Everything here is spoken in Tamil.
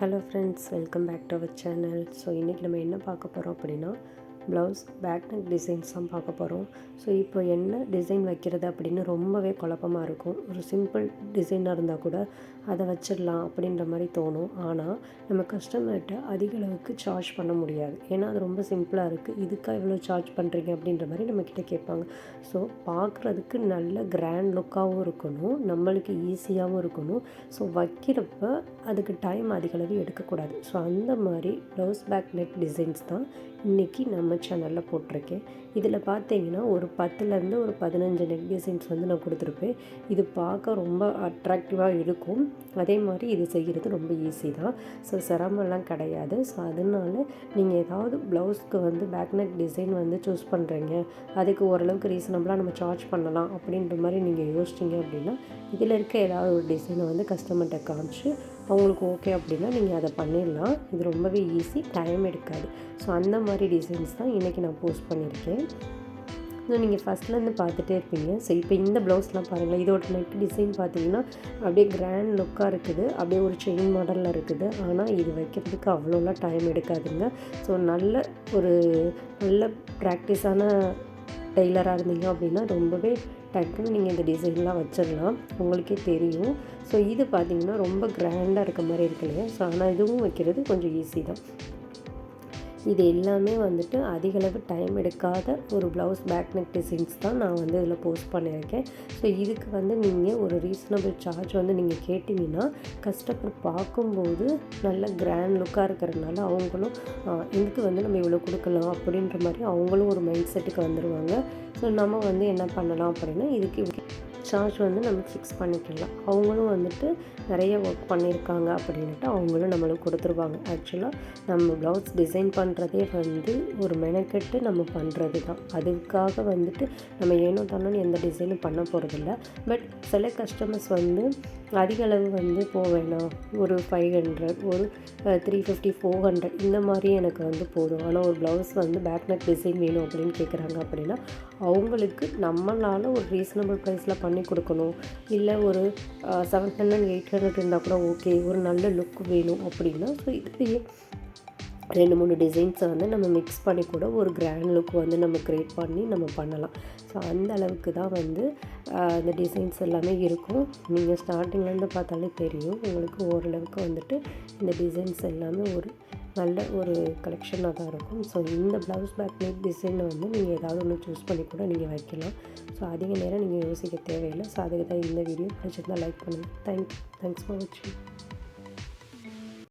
Hello friends welcome back to our channel so இன்றைக்கி நம்ம என்ன பார்க்க போகிறோம் அப்படின்னா ப்ளவுஸ் பேக் நெக் டிசைன்ஸ் தான் பார்க்க போகிறோம் ஸோ இப்போ என்ன டிசைன் வைக்கிறது அப்படின்னு ரொம்பவே குழப்பமாக இருக்கும். ஒரு சிம்பிள் டிசைனாக இருந்தால் கூட அதை வச்சிடலாம் அப்படின்ற மாதிரி தோணும். ஆனால் நம்ம கஸ்டமர்கிட்ட அதிக அளவுக்கு சார்ஜ் பண்ண முடியாது. ஏன்னா அது ரொம்ப சிம்பிளாக இருக்குது இதுக்காக இவ்வளோ சார்ஜ் பண்ணுறீங்க அப்படின்ற மாதிரி நம்மக்கிட்ட கேட்பாங்க. ஸோ பார்க்குறதுக்கு நல்ல கிராண்ட் லுக்காகவும் இருக்கணும். நம்மளுக்கு ஈஸியாகவும் இருக்கணும். ஸோ வைக்கிறப்ப அதுக்கு டைம் அதிகளவு எடுக்கக்கூடாது. ஸோ அந்த மாதிரி ப்ளவுஸ் பேக் நெக் டிசைன்ஸ் தான் இன்றைக்கி நம்ம சேனலில் போட்டிருக்கேன். இதில் பார்த்தீங்கன்னா ஒரு பத்துலேருந்து ஒரு பதினஞ்சு நெக் டிசைன்ஸ் வந்து நான் கொடுத்துருப்பேன். இது பார்க்க ரொம்ப அட்ராக்டிவாக இருக்கும். அதே மாதிரி இது செய்கிறது ரொம்ப ஈஸி தான். ஸோ சிரமம்லாம் கிடையாது. ஸோ அதனால நீங்கள் ஏதாவது ப்ளவுஸ்க்கு வந்து பேக் நெக் டிசைன் வந்து சூஸ் பண்ணுறீங்க அதுக்கு ஓரளவுக்கு ரீசனபிளாக நம்ம சார்ஜ் பண்ணலாம் அப்படின்ற மாதிரி நீங்கள் யோசிச்சிங்க அப்படின்னா இதில் இருக்க ஏதாவது ஒரு டிசைனை வந்து கஸ்டமர்கிட்ட காமிச்சு அவங்களுக்கு ஓகே அப்படின்னா நீங்கள் அதை பண்ணிடலாம். இது ரொம்பவே ஈஸி டைம் எடுக்காது. ஸோ அந்த மாதிரி டிசைன்ஸ் தான் இன்றைக்கி நான் போஸ்ட் பண்ணியிருக்கேன். ஸோ நீங்கள் ஃபஸ்ட்லேருந்து பார்த்துட்டே இருப்பீங்க. ஸோ இப்போ இந்த ப்ளவுஸ்லாம் பாருங்களேன். இதோட நெக் டிசைன் பார்த்தீங்கன்னா அப்படியே கிராண்ட் லுக்காக இருக்குது. அப்படியே ஒரு செயின் மாடலில் இருக்குது. ஆனால் இது வைக்கிறதுக்கு அவ்வளோலாம் டைம் எடுக்காதுங்க. ஸோ நல்ல ஒரு நல்ல ப்ராக்டிஸான டெய்லராக இருந்தீங்க அப்படின்னா ரொம்பவே டக்குன்னு நீங்கள் இந்த டிசைன்லாம் வச்சிடலாம். உங்களுக்கே தெரியும். ஸோ இது பார்த்திங்கன்னா ரொம்ப கிராண்டாக இருக்க மாதிரி இருக்கு இல்லையா? ஸோ ஆனால் இதுவும் வைக்கிறது கொஞ்சம் ஈஸி தான். இது எல்லாமே வந்துட்டு அதிகளவு டைம் எடுக்காத ஒரு ப்ளவுஸ் பேக் நெக் டிசைன்ஸ் தான் நான் வந்து இதில் போஸ்ட் பண்ணியிருக்கேன். ஸோ இதுக்கு வந்து நீங்கள் ஒரு ரீசனபிள் சார்ஜ் வந்து நீங்கள் கேட்டிங்கன்னா கஸ்டமர் பார்க்கும்போது நல்ல கிராண்ட் லுக்காக இருக்கிறதுனால அவங்களும் இதுக்கு வந்து நம்ம இவ்வளோ கொடுக்கலாம்? அப்படின்ற மாதிரி அவங்களும் ஒரு மைண்ட் செட்டுக்கு வந்துடுவாங்க ஸோ நம்ம வந்து என்ன பண்ணலாம் அப்படின்னா இதுக்கு சார்ஜ் வந்து நம்ம ஃபிக்ஸ் பண்ணிக்கலாம். அவங்களும் வந்துட்டு நிறைய ஒர்க் பண்ணியிருக்காங்க அப்படின்ட்டு அவங்களும் நம்மளுக்கு கொடுத்துருவாங்க. ஆக்சுவலாக நம்ம ப்ளவுஸ் டிசைன் பண்ணுறதே வந்து ஒரு மெனக்கெட்டு நம்ம பண்ணுறது தான் அதுக்காக வந்துட்டு நம்ம ஏனோ தானோ எந்த டிசைனும் பண்ண போகிறதில்ல பட் சில கஸ்டமர்ஸ் வந்து அதிக அளவு வந்து போக வேணாம். ஒரு ஃபைவ் ஹண்ட்ரட் ஒரு த்ரீ ஃபிஃப்டி ஃபோர் ஹண்ட்ரட் இந்த மாதிரி எனக்கு வந்து போதும். ஆனால் ஒரு ப்ளவுஸ் வந்து பேக் நெக் டிசைன் வேணும் அப்படின்னு கேட்குறாங்க அப்படின்னா அவங்களுக்கு நம்மளால் ஒரு ரீசனபிள் ப்ரைஸில் பண்ணி கொடுக்கணும். இல்லை ஒரு செவன் ஹண்ட்ரட் எயிட் ஹண்ட்ரட் இருந்தால் கூட ஓகே ஒரு நல்ல லுக் வேணும் அப்படின்னா ஸோ இதுலேயே ரெண்டு மூணு டிசைன்ஸை வந்து நம்ம மிக்ஸ் பண்ணி கூட ஒரு கிராண்ட் லுக் வந்து நம்ம க்ரியேட் பண்ணி நம்ம பண்ணலாம். ஸோ அந்த அளவுக்கு தான் வந்து அந்த டிசைன்ஸ் எல்லாமே இருக்கும். நீங்கள் ஸ்டார்டிங்லேருந்து பார்த்தாலே தெரியும். உங்களுக்கு ஓரளவுக்கு வந்துட்டு இந்த டிசைன்ஸ் எல்லாமே ஒரு நல்ல ஒரு கலெக்ஷனாக தான் இருக்கும். ஸோ இந்த ப்ளவுஸ் பேக் நெக் டிசைனை வந்து நீங்கள் ஏதாவது ஒன்று சூஸ் பண்ணி கூட நீங்கள் வைக்கலாம். ஸோ அதிக நேரம் நீங்கள் யோசிக்க தேவையில்லை. ஸோ அதுக்கு தான் இந்த வீடியோ பிடிச்சிருந்தால் லைக் பண்ணுங்கள் தேங்க் தேங்க்ஸ் ஃபார் வாட்சிங்